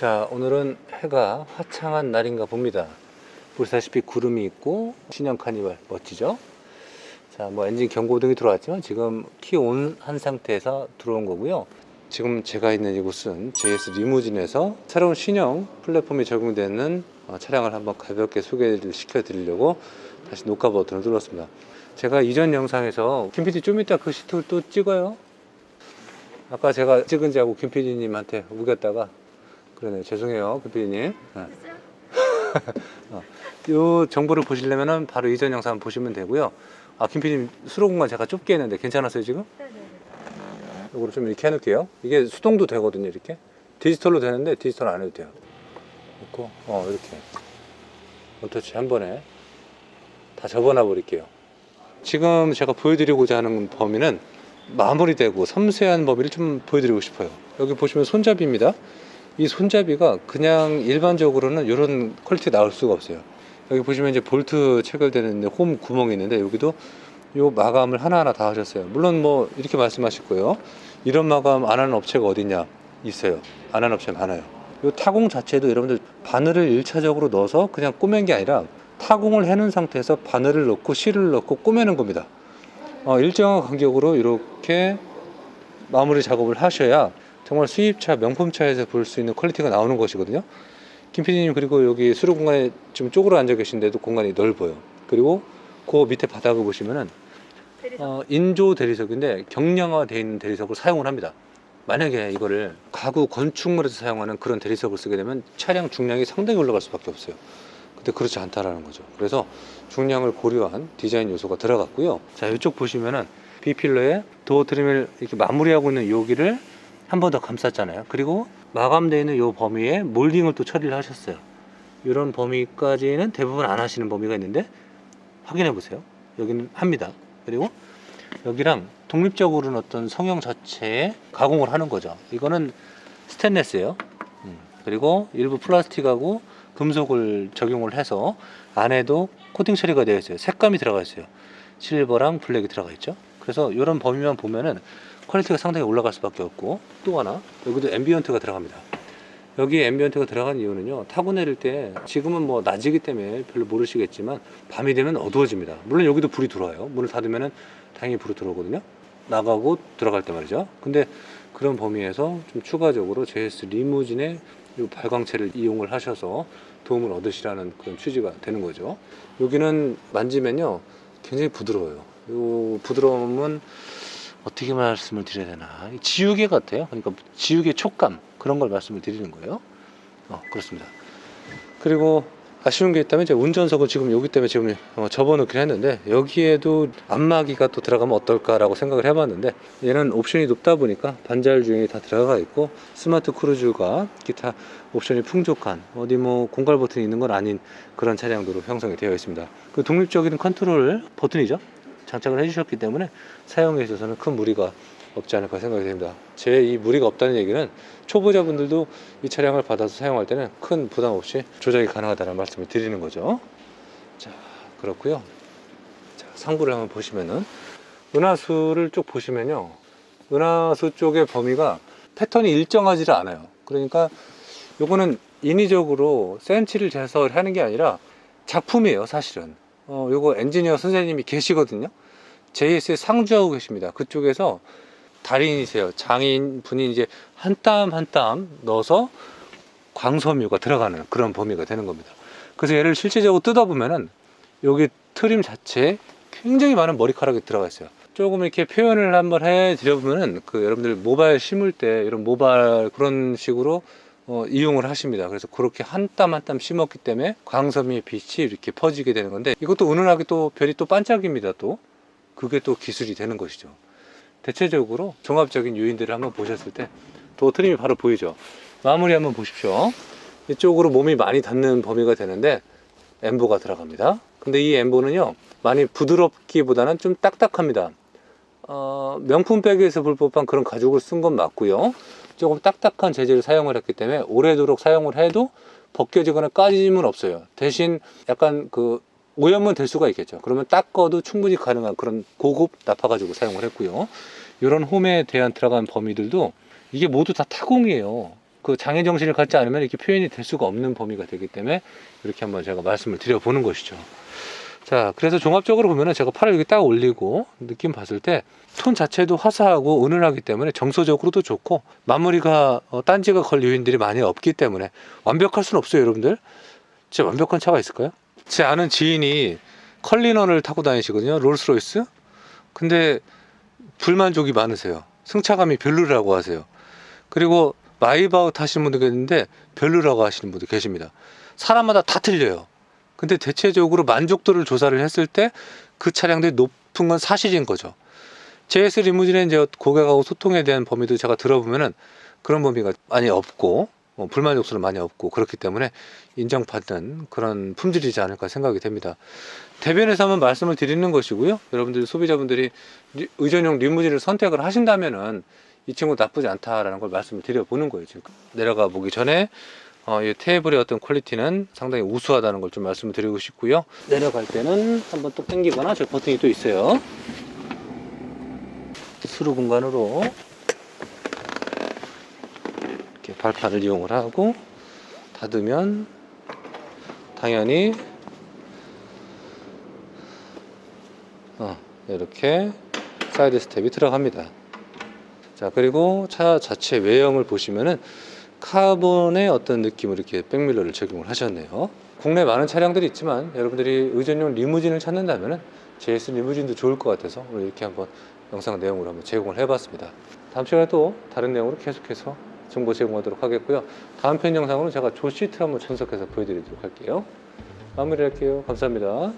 자, 오늘은 해가 화창한 날인가 봅니다. 보시다시피 구름이 있고 신형 카니발 멋지죠? 자, 뭐 엔진 경고등이 들어왔지만 지금 키온 한 상태에서 들어온 거고요. 지금 제가 있는 이곳은 JS 리무진에서 새로운 신형 플랫폼이 적용되는 어, 차량을 한번 가볍게 소개를 시켜드리려고 다시 녹화 버튼을 눌렀습니다. 제가 이전 영상에서 김 PD 좀 이따 그 시트를 또 찍어요. 아까 제가 찍은 지 하고 김 PD님한테 우겼다가 그러네요. 죄송해요, 김 PD님. 이 정보를 보시려면 바로 이전 영상 보시면 되고요. 아, 김 PD님 수로 공간 제가 좁게 했는데 괜찮았어요, 지금? 네네네. 이거를 좀 이렇게 해놓을게요. 이게 수동도 되거든요, 이렇게. 디지털로 되는데 디지털 안 해도 돼요. 놓고, 어, 이렇게. 원터치 한 번에 다 접어놔 버릴게요. 지금 제가 보여드리고자 하는 범위는 마무리되고 섬세한 범위를 좀 보여드리고 싶어요. 여기 보시면 손잡이입니다. 이 손잡이가 그냥 일반적으로는 이런 퀄리티 나올 수가 없어요. 여기 보시면 이제 볼트 체결되는 홈 구멍이 있는데 여기도 요 마감을 하나하나 다 하셨어요. 물론 뭐 이렇게 말씀하실 거예요. 이런 마감 안 하는 업체가 어딨냐? 있어요. 안 하는 업체 많아요. 요 타공 자체도 여러분들 바늘을 일차적으로 넣어서 그냥 꼬맨 게 아니라 타공을 해놓은 상태에서 바늘을 넣고 실을 넣고 꼬매는 겁니다. 어, 일정한 간격으로 이렇게 마무리 작업을 하셔야 정말 수입차, 명품차에서 볼 수 있는 퀄리티가 나오는 것이거든요. 김 PD님 그리고 여기 수로 공간에 좀 쪼그려 앉아 계신데도 공간이 넓어요. 그리고 그 밑에 바닥을 보시면은 대리석. 어, 인조 대리석인데 경량화되어 있는 대리석을 사용을 합니다. 만약에 이거를 가구 건축물에서 사용하는 그런 대리석을 쓰게 되면 차량 중량이 상당히 올라갈 수밖에 없어요. 근데 그렇지 않다라는 거죠. 그래서 중량을 고려한 디자인 요소가 들어갔고요. 자, 이쪽 보시면은 B필러에 도어 트림을 이렇게 마무리하고 있는 여기를 한 번 더 감쌌잖아요. 그리고 마감되어 있는 이 범위에 몰딩을 또 처리를 하셨어요. 이런 범위까지는 대부분 안 하시는 범위가 있는데 확인해 보세요. 여기는 합니다. 그리고 여기랑 독립적으로는 어떤 성형 자체에 가공을 하는 거죠. 이거는 스테인레스예요. 음, 그리고 일부 플라스틱하고 금속을 적용을 해서 안에도 코팅 처리가 되어 있어요. 색감이 들어가 있어요. 실버랑 블랙이 들어가 있죠. 그래서 이런 범위만 보면은 퀄리티가 상당히 올라갈 수밖에 없고 또 하나 여기도 앰비언트가 들어갑니다. 여기 앰비언트가 들어간 이유는요 타고 내릴 때 지금은 뭐 낮이기 때문에 별로 모르시겠지만 밤이 되면 어두워집니다. 물론 여기도 불이 들어와요. 문을 닫으면은 당연히 불이 들어오거든요. 나가고 들어갈 때 말이죠. 근데 그런 범위에서 좀 추가적으로 JS 리무진의 이 발광체를 이용을 하셔서 도움을 얻으시라는 그런 취지가 되는 거죠. 여기는 만지면요 굉장히 부드러워요. 이 부드러움은 어떻게 말씀을 드려야 되나? 지우개 같아요. 그러니까 지우개 촉감 그런 걸 말씀을 드리는 거예요. 어, 그렇습니다. 그리고 아쉬운 게 있다면 이제 운전석을 지금 여기 때문에 지금 어, 접어놓긴 했는데 여기에도 안마기가 또 들어가면 어떨까라고 생각을 해봤는데 얘는 옵션이 높다 보니까 반자율 주행이 다 들어가 있고 스마트 크루즈가 기타 옵션이 풍족한 어디 뭐 공갈 버튼이 있는 건 아닌 그런 차량도로 형성이 되어 있습니다. 그 독립적인 컨트롤 버튼이죠 장착을 해주셨기 때문에 사용에 있어서는 큰 무리가 없지 않을까 생각이 됩니다. 제 이 무리가 없다는 얘기는 초보자분들도 이 차량을 받아서 사용할 때는 큰 부담 없이 조작이 가능하다는 말씀을 드리는 거죠. 자, 그렇고요. 자, 상부를 한번 보시면은 은하수를 쭉 보시면요. 은하수 쪽의 범위가 패턴이 일정하지를 않아요. 그러니까 요거는 인위적으로 센치를 재서 하는 게 아니라 작품이에요, 사실은. 어, 요거 엔지니어 선생님이 계시거든요. JS에 상주하고 계십니다. 그쪽에서 달인이세요. 장인 분이 이제 한 땀 한 땀 넣어서 광섬유가 들어가는 그런 범위가 되는 겁니다. 그래서 얘를 실제적으로 뜯어보면은 여기 트림 자체에 굉장히 많은 머리카락이 들어가 있어요. 조금 이렇게 표현을 한번 해 드려보면은 그 여러분들 모발 심을 때 이런 모발 그런 식으로 어, 이용을 하십니다. 그래서 그렇게 한 땀 한 땀 심었기 때문에 광섬유의 빛이 이렇게 퍼지게 되는 건데 이것도 은은하게 또 별이 또 반짝입니다. 또 그게 또 기술이 되는 것이죠. 대체적으로 종합적인 요인들을 한번 보셨을 때도 트림이 바로 보이죠. 마무리 한번 보십시오. 이쪽으로 몸이 많이 닿는 범위가 되는데 엠보가 들어갑니다. 근데 이 엠보는요 많이 부드럽기보다는 좀 딱딱합니다. 어, 명품 백에서 볼 법한 그런 가죽을 쓴 건 맞고요. 조금 딱딱한 재질을 사용을 했기 때문에 오래도록 사용을 해도 벗겨지거나 까짐은 없어요. 대신 약간 그 오염은 될 수가 있겠죠. 그러면 닦아도 충분히 가능한 그런 고급 나파 가죽을 사용을 했고요. 이런 홈에 대한 들어간 범위들도 이게 모두 다 타공이에요. 그 장애 정신을 갖지 않으면 이렇게 표현이 될 수가 없는 범위가 되기 때문에 이렇게 한번 제가 말씀을 드려보는 것이죠. 자, 그래서 종합적으로 보면은 제가 팔을 이렇게 딱 올리고 느낌 봤을 때 톤 자체도 화사하고 은은하기 때문에 정서적으로도 좋고 마무리가 어, 딴지가 걸 요인들이 많이 없기 때문에 완벽할 수는 없어요, 여러분들. 진짜 완벽한 차가 있을까요? 제 아는 지인이 컬리너를 타고 다니시거든요, 롤스로이스. 근데 불만족이 많으세요. 승차감이 별로라고 하세요. 그리고 마이바흐 타시는 분도 계시는데 별로라고 하시는 분도 계십니다. 사람마다 다 틀려요. 근데 대체적으로 만족도를 조사를 했을 때 그 차량들이 높은 건 사실인 거죠. JS 리무진의 이제 고객하고 소통에 대한 범위도 제가 들어보면은 그런 범위가 많이 없고 어, 불만족수는 많이 없고 그렇기 때문에 인정받는 그런 품질이지 않을까 생각이 됩니다. 대변에서 한번 말씀을 드리는 것이고요. 여러분들 소비자분들이 리- 의전용 리무진을 선택을 하신다면은 이 친구 나쁘지 않다라는 걸 말씀을 드려보는 거예요. 지금 내려가 보기 전에 어, 이 테이블의 어떤 퀄리티는 상당히 우수하다는 걸 좀 말씀을 드리고 싶고요. 내려갈 때는 한번 또 당기거나 저 버튼이 또 있어요. 수로 공간으로 이렇게 발판을 이용을 하고 닫으면 당연히 어, 이렇게 사이드 스텝이 들어갑니다. 자 그리고 차 자체 외형을 보시면은 카본의 어떤 느낌으로 이렇게 백밀러를 적용을 하셨네요. 국내 많은 차량들이 있지만 여러분들이 의전용 리무진을 찾는다면은 JS 리무진도 좋을 것 같아서 오늘 이렇게 한번 영상 내용으로 한번 제공을 해봤습니다. 다음 시간에 또 다른 내용으로 계속해서 정보 제공하도록 하겠고요. 다음 편 영상으로 제가 조 시트를 한번 분석해서 보여드리도록 할게요. 마무리할게요. 감사합니다.